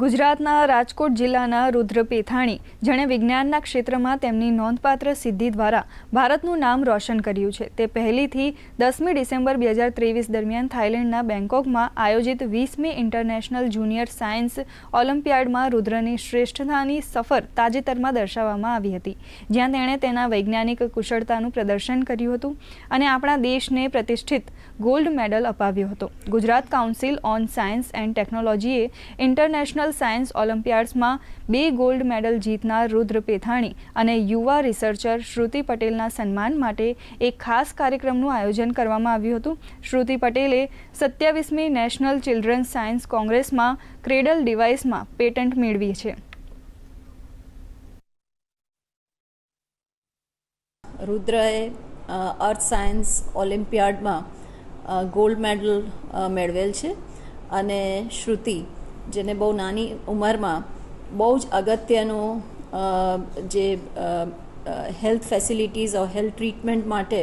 ગુજરાતના રાજકોટ જિલ્લાના રુદ્ર પેથાણી જેણે વિજ્ઞાનના ક્ષેત્રમાં તેમની નોંધપાત્ર સિદ્ધિ દ્વારા ભારતનું નામ રોશન કર્યું છે. તે પહેલીથી દસમી ડિસેમ્બર બે હજાર ત્રેવીસ દરમિયાન થાઇલેન્ડના બેંકોકમાં આયોજિત વીસમી ઇન્ટરનેશનલ જુનિયર સાયન્સ ઓલિમ્પિયાડમાં રુદ્રની શ્રેષ્ઠતાની સફર તાજેતરમાં દર્શાવવામાં આવી હતી. જ્યાં તેણે તેના વૈજ્ઞાનિક કુશળતાનું પ્રદર્શન કર્યું હતું અને આપણા દેશને પ્રતિષ્ઠિત ગોલ્ડ મેડલ અપાવ્યો હતો. Gujarat council on science and ટેકનોલોજીએ international science ઓલિમ્પિયાડ્સમાં બે ગોલ્ડ મેડલ જીતનાર રુદ્ર પેથાણી અને યુવા રિસર્ચર શ્રુતિ પટેલના સન્માન માટે એક ખાસ કાર્યક્રમનું આયોજન કરવામાં આવ્યું હતું. શ્રુતિ પટેલે સત્યાવીસમી નેશનલ ચિલ્ડ્રન્સ સાયન્સ કોંગ્રેસમાં ક્રેડલ ડિવાઇસમાં પેટન્ટ મેળવી છે. રુદ્રએ અર્થ સાયન્સ ઓલિમ્પિયાડમાં ગોલ્ડ મેડલ મેળવેલ છે. અને શ્રુતિ, જેને બહુ નાની ઉંમરમાં બહુ જ અગત્યનું જે health facilities or health treatment માટે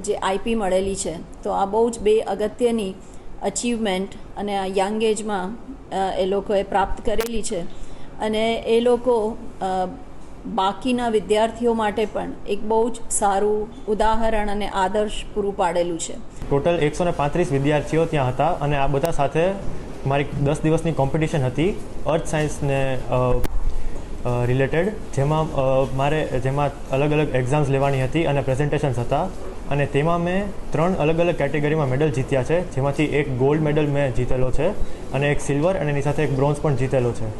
જે આઈપી મળેલી છે. તો આ બહુ જ બે અગત્યની અચીવમેન્ટ અને આ યંગ એજમાં એ લોકોએ પ્રાપ્ત કરેલી છે. અને એ લોકો બાકીના વિદ્યાર્થીઓ માટે પણ એક બહુ જ સારું ઉદાહરણ અને આદર્શ પૂરું પાડેલું છે. ટોટલ એકસો ને પાંત્રીસ વિદ્યાર્થીઓ ત્યાં હતા અને આ બધા સાથે મારી દસ દિવસની કોમ્પિટિશન હતી અર્થ સાયન્સને રિલેટેડ જેમાં મારે, જેમાં અલગ અલગ એક્ઝામ્સ લેવાની હતી અને પ્રેઝન્ટેશન્સ હતા અને તેમાં મેં ત્રણ અલગ અલગ કેટેગરીમાં મેડલ જીત્યા છે, જેમાંથી એક ગોલ્ડ મેડલ મેં જીતેલો છે અને એક સિલ્વર અને એની સાથે એક બ્રોન્ઝ પણ જીતેલો છે.